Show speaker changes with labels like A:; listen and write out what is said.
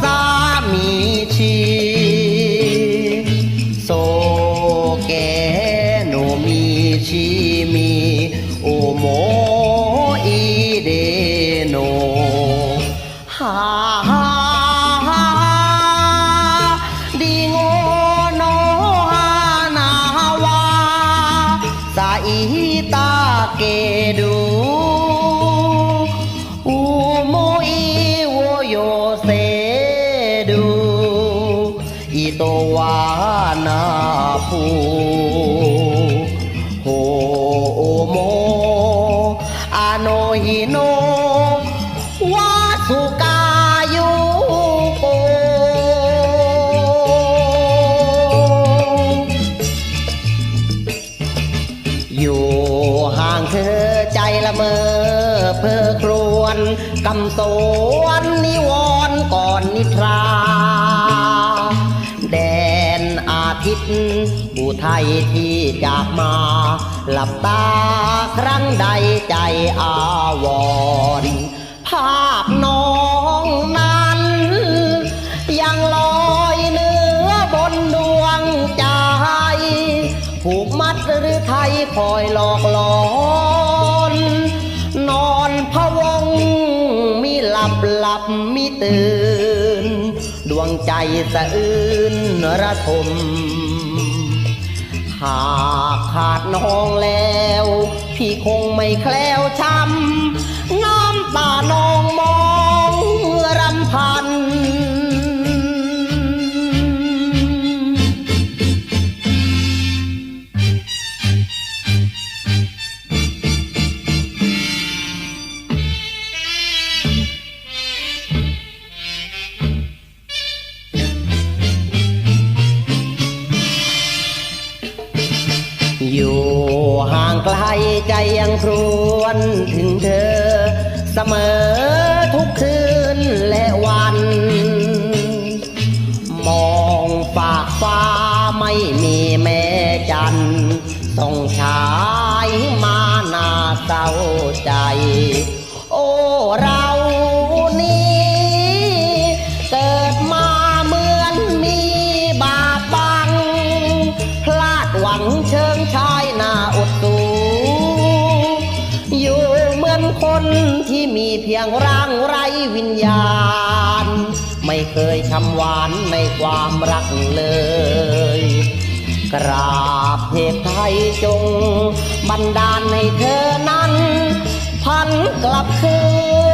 A: 寂そけのみみ思い出の。はりごの花は咲いたけど。 วานาภูโฮโอโมอาโนฮิโนวาสุกายุโกอยู่ห่างเธอใจละเมอเพ้อครวนกำสวนนิวรก่อนนิทรา อาทิตย์อุทัยที่จากมา หลับตาครั้งใดใจอาวรณ์ภาพน้องนั้น ยังลอยเหนือบนดวงใจ ผูกมัดหรือไทยคอยหลอกหลอนนอนพะวงมีหลับหลับมีตื่น ดวงใจสะอื้นระทม หากขาดน้องแล้ว พี่คงไม่แคล้วช้ำ ใจยังครวนถึงเธอ เสมอทุกคืนและวัน มองฝากฟ้าไม่มีแม่จันทร์ส่องชายมาหน้าเศร้าใจ โอ้รา คนที่มีเพียงร่างไร้วิญญาณ ไม่เคยชำหวานในความรักเลย กราบเทพไทยจง บันดาลให้เธอนั้น พันกลับคืน